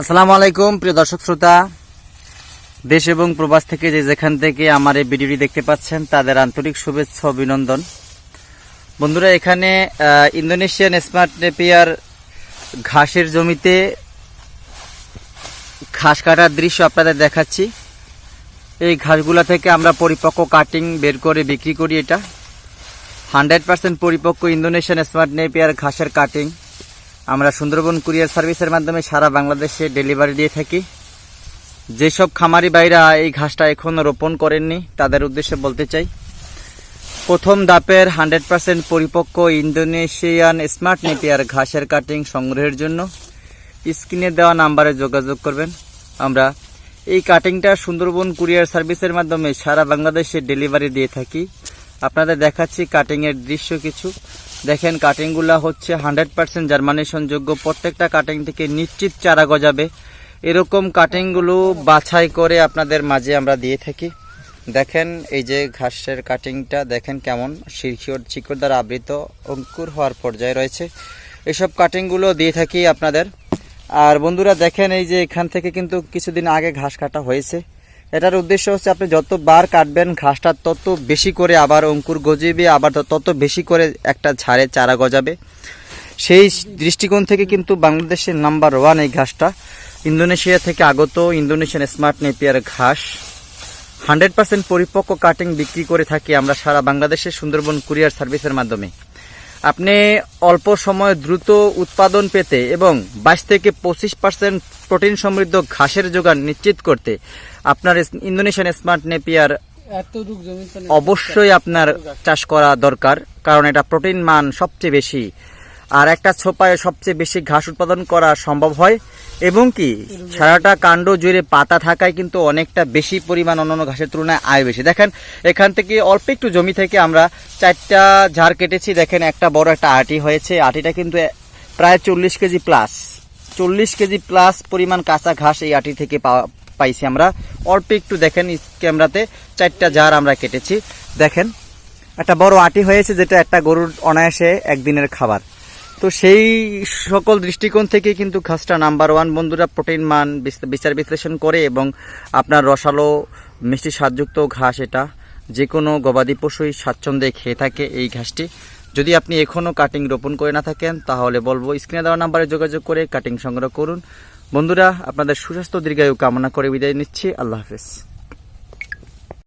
আসসালামু আলাইকুম, প্রিয় দর্শক শ্রোতা। দেশ এবং প্রবাস থেকে যে যেখান থেকে আমার এই ভিডিওটি দেখতে পাচ্ছেন, তাদের আন্তরিক শুভেচ্ছা, অভিনন্দন। বন্ধুরা, এখানে ইন্দোনেশিয়ান স্মার্ট নেপিয়ার ঘাসের জমিতে ঘাস কাটার দৃশ্য আপনাদের দেখাচ্ছি। এই ঘাসগুলা থেকে আমরা পরিপক্ক কাটিং বের করে বিক্রি করি এটা। হান্ড্রেড পার্সেন্ট পরিপক্ক ইন্দোনেশিয়ান স্মার্ট নেপিয়ার ঘাসের কাটিং। আমরা সুন্দরবন কুরিয়ার সার্ভিসের মাধ্যমে সারা বাংলাদেশে ডেলিভারি দিয়ে থাকি। যেসব খামারি বাইরা এই ঘাসটা এখনও রোপণ করেননি, তাদের উদ্দেশ্যে বলতে চাই, প্রথম দাপের হান্ড্রেড পার্সেন্ট পরিপক্ক ইন্দোনেশিয়ান স্মার্ট নেপিয়ার ঘাসের কাটিং সংগ্রহের জন্য স্ক্রিনে দেওয়া নাম্বারে যোগাযোগ করবেন। আমরা এই কাটিংটা সুন্দরবন কুরিয়ার সার্ভিসের মাধ্যমে সারা বাংলাদেশে ডেলিভারি দিয়ে থাকি। আপনাদের দেখাচ্ছি কাটিংয়ের দৃশ্য কিছু। দেখেন কাটিংগুলো হচ্ছে হান্ড্রেড পার্সেন্ট জার্মানেশন যোগ্য। প্রত্যেকটা কাটিং থেকে নিশ্চিত চারা গজাবে। এরকম কাটিংগুলো বাছাই করে আপনাদের মাঝে আমরা দিয়ে থাকি। দেখেন এই যে ঘাসের কাটিংটা দেখেন কেমন শিরখিওর চিকর দ্বারা আবৃত, অঙ্কুর হওয়ার পর্যায়ে রয়েছে। এসব কাটিংগুলো দিয়ে থাকি আপনাদের। আর বন্ধুরা দেখেন এই যে এখান থেকে কিন্তু কিছুদিন আগে ঘাস কাটা হয়েছে। এটার উদ্দেশ্য হচ্ছে আপনি যতবার কাটবেন, ঘাসটা তত বেশি করে আবার অঙ্কুর গজিবে, আবার তত বেশি করে একটা ঝাড়ে চারা গজাবে। সেই দৃষ্টিকোণ থেকে কিন্তু বাংলাদেশের নাম্বার ওয়ান এই ঘাসটা। ইন্দোনেশিয়া থেকে আগত ইন্দোনেশিয়ান স্মার্ট নেপিয়ার ঘাস। হান্ড্রেড পার্সেন্ট পরিপক্ক কাটিং বিক্রি করে থাকি আমরা সারা বাংলাদেশের সুন্দরবন কুরিয়ার সার্ভিসের মাধ্যমে। আপনি অল্প সময় দ্রুত উৎপাদন পেতে এবং বাইশ থেকে পঁচিশ পার্সেন্ট প্রোটিন সমৃদ্ধ ঘাসের যোগান নিশ্চিত করতে আপনার ইন্দোনেশিয়ান স্মার্ট নেপিয়ার। অবশ্যই আপনার চাষ করা দরকার কারণ এটা প্রোটিন মান সবচেয়ে বেশি আর একটা ছোপায় সবচেয়ে বেশি ঘাস উৎপাদন করা সম্ভব হয়। এবং কি, সারাটা কাণ্ড জুড়ে পাতা থাকায় কিন্তু অনেকটা বেশি পরিমাণ অন্যান্য ঘাসের তুলনায় আয় বেশি। দেখেন, এখান থেকে অল্প একটু জমি থেকে আমরা চারটা ঝাড় কেটেছি। দেখেন, একটা বড় একটা আটি হয়েছে। আটিটা কিন্তু প্রায় চল্লিশ কেজি প্লাস চল্লিশ কেজি প্লাস পরিমাণ কাঁচা ঘাস এই আটি থেকে পাওয়া পাইছি আমরা। অল্প একটু দেখেন ক্যামেরাতে চারটা জার আমরা কেটেছি। দেখেন, একটা বড় আটি হয়েছে যেটা একটা গরুর অনায়াসে একদিনের খাবার। তো সেই সকল দৃষ্টিকোণ থেকে কিন্তু ঘাসটা নাম্বার ওয়ান বন্ধুরা প্রোটিন মান বিচার বিশ্লেষণ করে এবং আপনার রসালো মিষ্টি স্বাদযুক্ত ঘাস এটা যে কোনো গবাদি পশুই স্বাচ্ছন্দ্যে খেয়ে থাকে এই ঘাসটি। যদি আপনি এখনও কাটিং রোপণ করে না থাকেন, তাহলে বলব স্ক্রিনে দেওয়া নাম্বারে যোগাযোগ করে কাটিং সংগ্রহ করুন। বন্ধুরা, আপনাদের সুস্বাস্থ্য, দীর্ঘায়ু কামনা করে বিদায় নিচ্ছি। আল্লাহ হাফেজ।